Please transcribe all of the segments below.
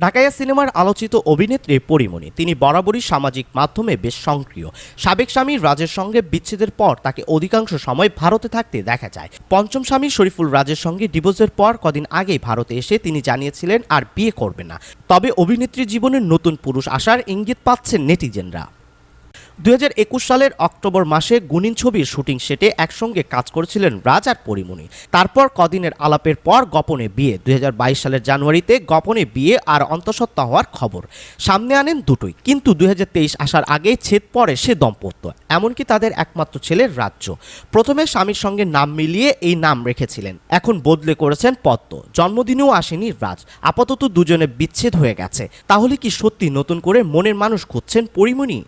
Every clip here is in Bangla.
ঢাকাইয়া সিনেমার আলোচিত অভিনেত্রী পরিমণি, তিনি বরাবরই সামাজিক মাধ্যমে বেশ সক্রিয়। সাবেক স্বামী রাজের সঙ্গে বিচ্ছেদের পর তাকে অধিকাংশ সময় ভারতে থাকতে দেখা যায়। পঞ্চম স্বামী শরীফুল রাজের সঙ্গে ডিভোর্সের পর কদিন আগে ভারতে এসে তিনি জানিয়েছিলেন, আর বিয়ে করবে না। তবে অভিনেত্রী জীবনের নতুন পুরুষ আসার ইঙ্গিত পাচ্ছেন নেটিজেনরা। দুই হাজার একুশ সালের অক্টোবর মাসে গুনিন ছবির শুটিং সেটে একসঙ্গে কাজ করেছিলেন রাজ আর পরিমণি। তারপর কদিনের আলাপের পর গোপনে বিয়ে, দুই হাজার বাইশ সালের জানুয়ারিতে গোপনে বিয়ে আর অন্তঃসত্ত্বা হওয়ার খবর। সামনে আনেন দুটোই, কিন্তু দুই আসার আগে ছেদ পড়ে সে দম্পত্য, এমনকি তাদের একমাত্র ছেলের রাজ্য। প্রথমে স্বামীর সঙ্গে নাম মিলিয়ে এই নাম রেখেছিলেন, এখন বদলে করেছেন পদ্ম। জন্মদিনেও আসেনি রাজ, আপাতত দুজনে বিচ্ছেদ হয়ে গেছে। তাহলে কি সত্যি নতুন করে মনের মানুষ খুঁজছেন পরিমণি?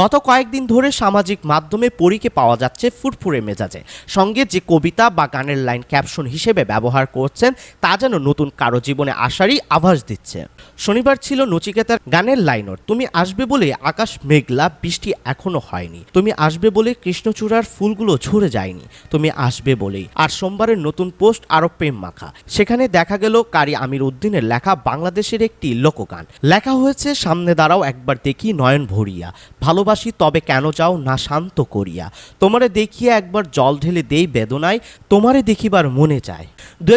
গত কয়েকদিন ধরে সামাজিক মাধ্যমে পরীকে পাওয়া যাচ্ছে ফুরফুরে মেজাজে। সঙ্গে যে কবিতা বা গানের লাইন ক্যাপশন হিসেবে ব্যবহার করছেন, তা যেন নতুন কারও জীবনে আসারই আভাস দিচ্ছে। শনিবার ছিল নচিকেতার গানের লাইনর। তুমি আসবে বলে আকাশ মেঘলা, বৃষ্টি এখনও হয়নি। তুমি আসবে বলে কৃষ্ণচূড়ার ফুলগুলো ঝরে যায়নি। তুমি আসবে বলেই। আর সোমবারের নতুন পোস্ট আরও প্রেম মাখা। সেখানে দেখা গেল কারি আমির উদ্দিনের লেখা বাংলাদেশের একটি লোকগান। লেখা হয়েছে, সামনে দাঁড়াও একবার দেখি নয়ন ভরিয়া ভালোবাসি তবে কেন যাও না শান্ত করিয়া? তোমারে দেখিয়ে একবার জল ঢেলে দেই বেদনায়, তোমারে দেখিবার মনে চায়। দু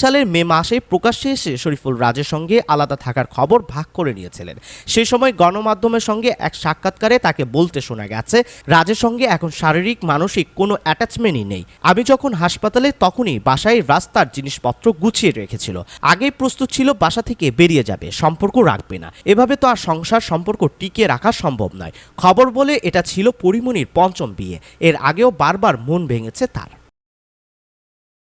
সালের মে মাসে প্রকাশ্যে এসে শরীফুল রাজের সঙ্গে আলাদা থাকার খবর ভাগ করে নিয়েছিলেন। সেই সময় গণমাধ্যমের সঙ্গে এক সাক্ষাৎকারে তাকে বলতে শোনা গেছে, রাজের সঙ্গে এখন শারীরিক, মানসিক কোনো অ্যাটাচমেন্টই নেই। আমি যখন হাসপাতালে তখনই বাসায় রাস্তার জিনিসপত্র গুছিয়ে রেখেছিল। আগেই প্রস্তুত ছিল বাসা থেকে বেরিয়ে যাবে, সম্পর্ক রাখবে না। এভাবে তো আর সংসার সম্পর্ক টিকিয়ে রাখা সম্ভব নয়। খবর বলে এটা ছিল পরিমণির পঞ্চম বিয়ে। এর আগেও বারবার মন ভেঙেছে তার।